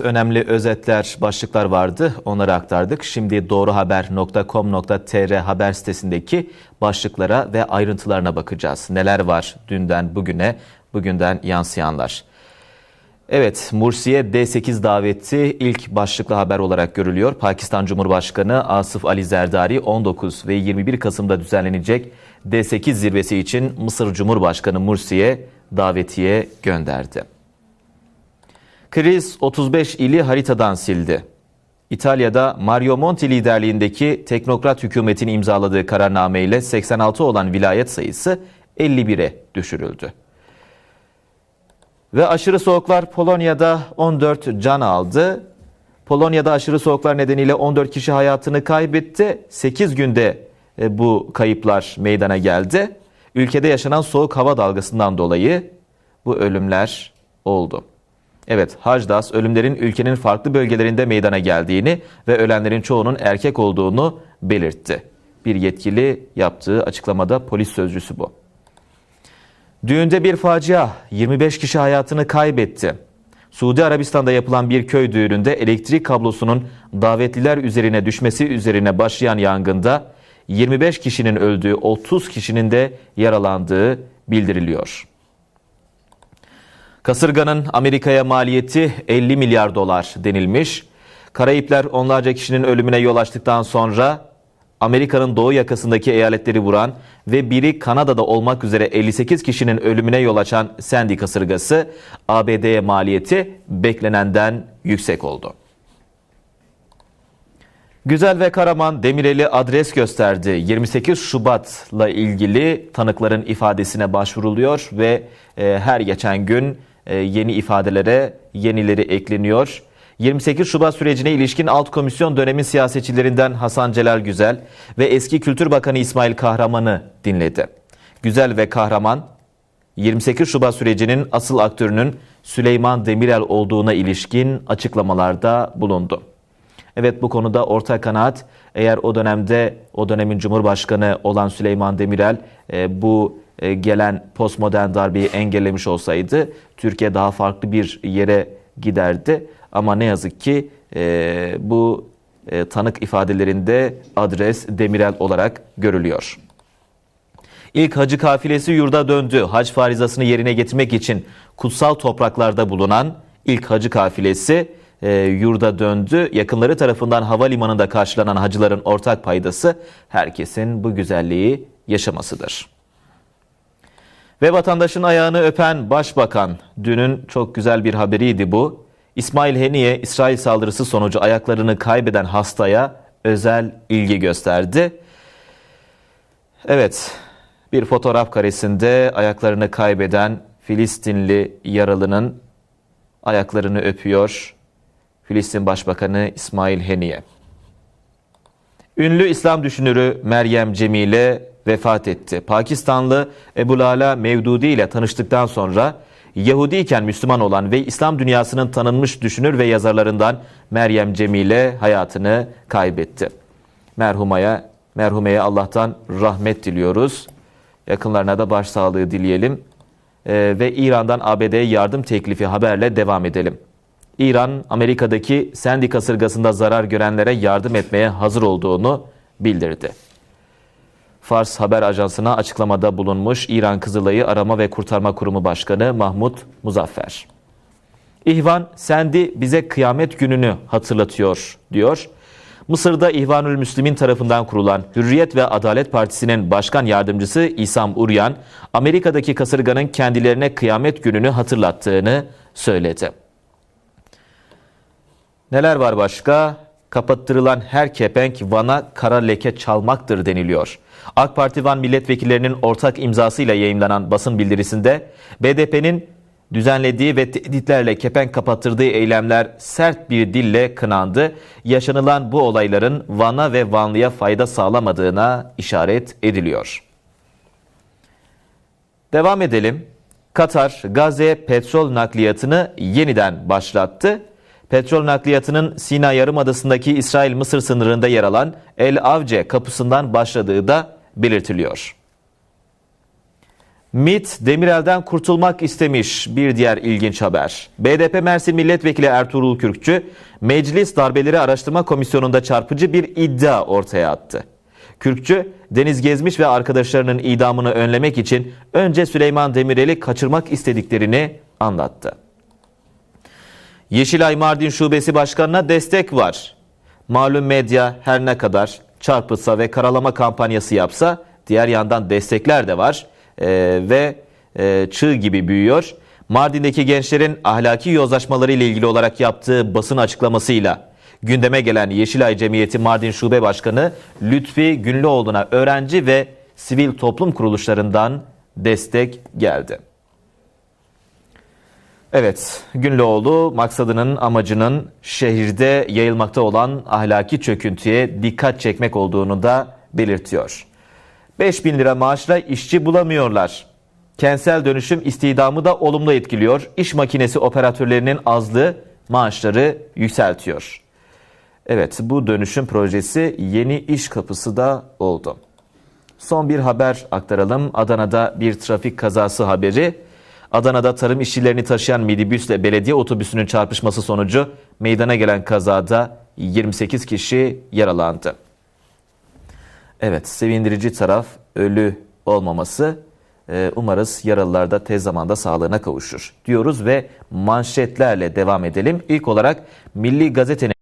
Önemli özetler, başlıklar vardı. Onları aktardık. Şimdi doğruhaber.com.tr haber sitesindeki başlıklara ve ayrıntılarına bakacağız. Neler var dünden bugüne, bugünden yansıyanlar. Evet, Mursi'ye D8 daveti ilk başlıklı haber olarak görülüyor. Pakistan Cumhurbaşkanı Asif Ali Zerdari 19 ve 21 Kasım'da düzenlenecek D8 zirvesi için Mısır Cumhurbaşkanı Mursi'ye davetiye gönderdi. Kriz 35 ili haritadan sildi. İtalya'da Mario Monti liderliğindeki teknokrat hükümetin imzaladığı kararnameyle 86 olan vilayet sayısı 51'e düşürüldü. Ve aşırı soğuklar Polonya'da 14 can aldı. Polonya'da aşırı soğuklar nedeniyle 14 kişi hayatını kaybetti. 8 günde e, bu kayıplar meydana geldi. Ülkede yaşanan soğuk hava dalgasından dolayı bu ölümler oldu. Evet, Hajdas ölümlerin ülkenin farklı bölgelerinde meydana geldiğini ve ölenlerin çoğunun erkek olduğunu belirtti. Bir yetkili yaptığı açıklamada polis sözcüsü bu. Düğünde bir facia, 25 kişi hayatını kaybetti. Suudi Arabistan'da yapılan bir köy düğününde elektrik kablosunun davetliler üzerine düşmesi üzerine başlayan yangında 25 kişinin öldüğü, 30 kişinin de yaralandığı bildiriliyor. Kasırganın Amerika'ya maliyeti 50 milyar dolar denilmiş. Karayipler onlarca kişinin ölümüne yol açtıktan sonra Amerika'nın doğu yakasındaki eyaletleri vuran ve biri Kanada'da olmak üzere 58 kişinin ölümüne yol açan Sandy kasırgası ABD'ye maliyeti beklenenden yüksek oldu. Güzel ve Karaman Demireli adres gösterdi. 28 Şubat'la ilgili tanıkların ifadesine başvuruluyor ve e, her geçen gün yeni ifadelere yenileri ekleniyor. 28 Şubat sürecine ilişkin alt komisyon dönemin siyasetçilerinden Hasan Celal Güzel ve eski Kültür Bakanı İsmail Kahraman'ı dinledi. Güzel ve Kahraman 28 Şubat sürecinin asıl aktörünün Süleyman Demirel olduğuna ilişkin açıklamalarda bulundu. Evet bu konuda ortak kanaat eğer o dönemde o dönemin Cumhurbaşkanı olan Süleyman Demirel e, bu e, gelen postmodern darbeyi engellemiş olsaydı Türkiye daha farklı bir yere giderdi. Ama ne yazık ki e, bu e, tanık ifadelerinde adres Demirel olarak görülüyor. İlk hacı kafilesi yurda döndü. Hac farizasını yerine getirmek için kutsal topraklarda bulunan ilk hacı kafilesi e, yurda döndü. Yakınları tarafından havalimanında karşılanan hacıların ortak paydası herkesin bu güzelliği yaşamasıdır. Ve vatandaşın ayağını öpen başbakan, dünün çok güzel bir haberiydi bu. İsmail Heniye, İsrail saldırısı sonucu ayaklarını kaybeden hastaya özel ilgi gösterdi. Evet, bir fotoğraf karesinde ayaklarını kaybeden Filistinli yaralının ayaklarını öpüyor Filistin Başbakanı İsmail Heniye. Ünlü İslam düşünürü Meryem Cemile vefat etti. Pakistanlı Ebu Lala Mevdudi ile tanıştıktan sonra Yahudiyken Müslüman olan ve İslam dünyasının tanınmış düşünür ve yazarlarından Meryem Cemile hayatını kaybetti. Merhumaya, merhumeye Allah'tan rahmet diliyoruz. Yakınlarına da başsağlığı dileyelim. Ee, ve İran'dan ABD'ye yardım teklifi haberle devam edelim. İran, Amerika'daki Sandy kasırgasında zarar görenlere yardım etmeye hazır olduğunu bildirdi. Fars Haber Ajansı'na açıklamada bulunmuş İran Kızılay'ı Arama ve Kurtarma Kurumu Başkanı Mahmut Muzaffer. İhvan Sendi bize kıyamet gününü hatırlatıyor diyor. Mısır'da İhvanül Müslimin tarafından kurulan Hürriyet ve Adalet Partisi'nin başkan yardımcısı İsam Uryan, Amerika'daki kasırganın kendilerine kıyamet gününü hatırlattığını söyledi. Neler var başka? Kapattırılan her kepenk Van'a kara leke çalmaktır deniliyor. AK Parti Van milletvekillerinin ortak imzasıyla yayımlanan basın bildirisinde BDP'nin düzenlediği ve tehditlerle kepenk kapattırdığı eylemler sert bir dille kınandı. Yaşanılan bu olayların Van'a ve Vanlı'ya fayda sağlamadığına işaret ediliyor. Devam edelim. Katar Gazze petrol nakliyatını yeniden başlattı. Petrol nakliyatının Sina Yarımadası'ndaki İsrail-Mısır sınırında yer alan El Avce kapısından başladığı da belirtiliyor. MİT Demirel'den kurtulmak istemiş bir diğer ilginç haber. BDP Mersin Milletvekili Ertuğrul Kürkçü, Meclis Darbeleri Araştırma Komisyonu'nda çarpıcı bir iddia ortaya attı. Kürkçü, Deniz Gezmiş ve arkadaşlarının idamını önlemek için önce Süleyman Demirel'i kaçırmak istediklerini anlattı. Yeşilay Mardin Şubesi Başkanı'na destek var. Malum medya her ne kadar çarpıtsa ve karalama kampanyası yapsa diğer yandan destekler de var Ee, ve e, çığ gibi büyüyor. Mardin'deki gençlerin ahlaki yozlaşmaları ile ilgili olarak yaptığı basın açıklamasıyla gündeme gelen Yeşilay Cemiyeti Mardin Şube Başkanı Lütfi Günlüoğlu'na öğrenci ve sivil toplum kuruluşlarından destek geldi. Evet, Günlüoğlu maksadının amacının şehirde yayılmakta olan ahlaki çöküntüye dikkat çekmek olduğunu da belirtiyor. 5 bin lira maaşla işçi bulamıyorlar. Kentsel dönüşüm istihdamı da olumlu etkiliyor. İş makinesi operatörlerinin azlığı maaşları yükseltiyor. Evet, bu dönüşüm projesi yeni iş kapısı da oldu. Son bir haber aktaralım. Adana'da bir trafik kazası haberi. Adana'da tarım işçilerini taşıyan minibüsle belediye otobüsünün çarpışması sonucu meydana gelen kazada 28 kişi yaralandı. Evet, sevindirici taraf ölü olmaması. Ee, Umarız yaralılar da tez zamanda sağlığına kavuşur diyoruz ve manşetlerle devam edelim. İlk olarak Milli Gazete'nin